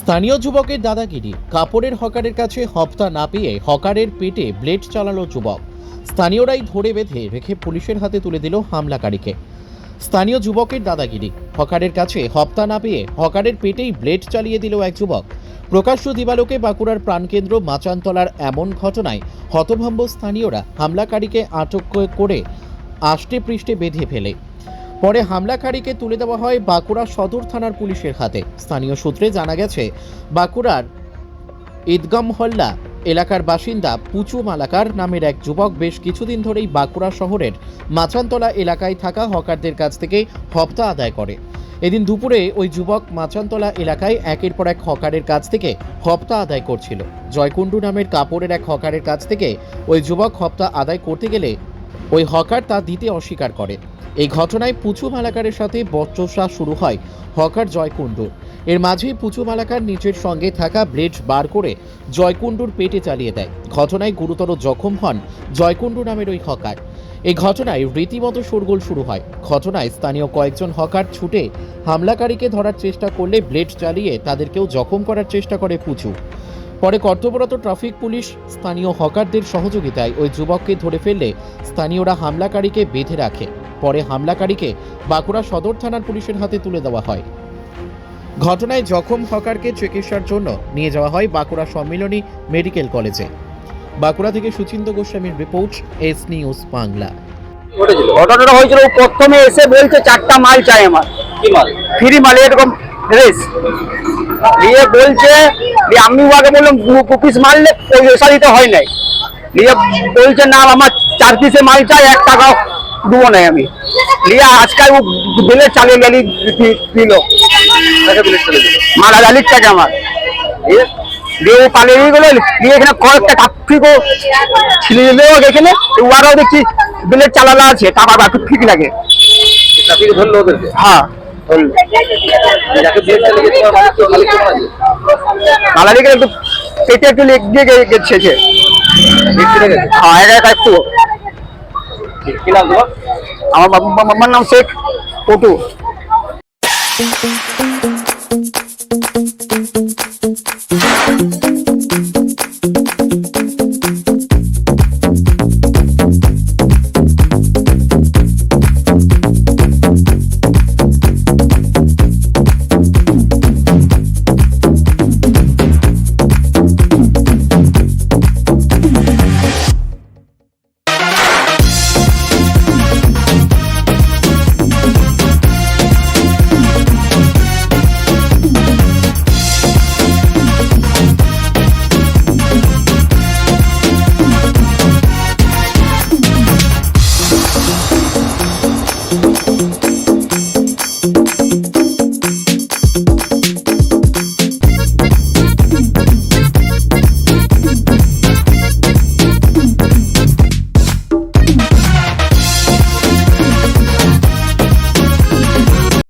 স্থানীয় যুবকের দাদাগিরি। কাপড়ের হকারের কাছে হপ্তা না পেয়ে হকারের পেটে ব্লেড চালালো যুবক। স্থানীয়রাই ধরে বেঁধে রেখে পুলিশের হাতে তুলে দিল হামলাকারীকে। স্থানীয় যুবকের দাদাগিরি। হকারের কাছে হপ্তা না পেয়ে হকারের পেটেই ব্লেড চালিয়ে দিল এক যুবক। প্রকাশ্য দিবালোকে বাঁকুড়ার প্রাণকেন্দ্র মাচানতলার এমন ঘটনায় হতভম্ব স্থানীয়রা হামলাকারীকে আটক করে আষ্টে পৃষ্ঠে বেঁধে ফেলে। পরে হামলাকারীকে তুলে দেওয়া হয় বাঁকুড়া সদর থানার পুলিশের হাতে। স্থানীয় সূত্রে জানা গেছে, বাঁকুড়ার ঈদগাম হল্লা এলাকার বাসিন্দা পুচু মালাকার নামের এক যুবক বেশ কিছুদিন ধরেই বাঁকুড়া শহরের মাচানতলা এলাকায় থাকা হকারদের কাছ থেকে হপ্তা আদায় করে। এদিন দুপুরে ওই যুবক মাচানতলা এলাকায় একের পর এক হকারের কাছ থেকে হপ্তা আদায় করছিল। জয়কুণ্ডু নামের কাপড়ের এক হকারের কাছ থেকে ওই যুবক হপ্তা আদায় করতে গেলে ওই হকার তা দিতে অস্বীকার করে। এই ঘটনায় পুচু মালাকারের সাথে বচসা শুরু হয় হকার জয়কুণ্ডুর। এর মাঝেই পুচু মালাকার নিজের সঙ্গে থাকা ব্লেড বার করে জয়কুণ্ডুর পেটে চালিয়ে দেয়। ঘটনায় গুরুতর জখম হন জয়কুণ্ডু নামের ওই হকার। এই ঘটনায় রীতিমতো শোরগোল শুরু হয়। ঘটনায় স্থানীয় কয়েকজন হকার ছুটে হামলাকারীকে ধরার চেষ্টা করলে ব্লেড চালিয়ে তাদেরকেও জখম করার চেষ্টা করে পুচু। পরে কর্তব্যরত ট্রাফিক পুলিশ স্থানীয় হকারদের সহযোগিতায় ওই যুবককে ধরে ফেললে স্থানীয়রা হামলাকারীকে বেঁধে রাখে। পরে হামলাকারীকে বাঁকুড়া সদর থানার পুলিশের হাতে তুলে দেওয়া হয়। ঘটনায় জখম হকারকে চিকিৎসার জন্য নিয়ে যাওয়া হয় বাঁকুড়া সম্মিলনী মেডিকেল কলেজে। বাঁকুড়া থেকে সুচিন্ত গোস্বামীর রিপোর্ট এস নিউজ বাংলা। ঘটনাটা হয়েছিল প্রথমে এসে বলছে চারটা মাল চাই আমার। কি মাল? ফ্রি মাল এরকম রেস দিয়ে বলছে আমি ওকে বললাম দু পিস মারলে পয়সা দিতে হয় নাই। দিয়ে বলছে না আমার চার পিসে মাল চাই এক টাকা দেবো নাই আমি। দিয়ে আজকাল ও দিল। তাকে পুলিশ চলে মারা গালির টাকা আমার। দিয়ে পালিয়ে গেলো দিয়ে এখানে কয়েকটা ছিঁড়ে দিলেও এখানে। ওরাও দেখছি চালালা আছে টাকা বাকি ঠিক লাগে। ট্রাফিকে ধরলো ওদেরকে? হ্যাঁ। মালালিকে একটু পেটে একটু গেছে হ্যাঁ একা একা একটু। কি নাম তোমার? আমার বাবা- বাবার নাম শেখ পটু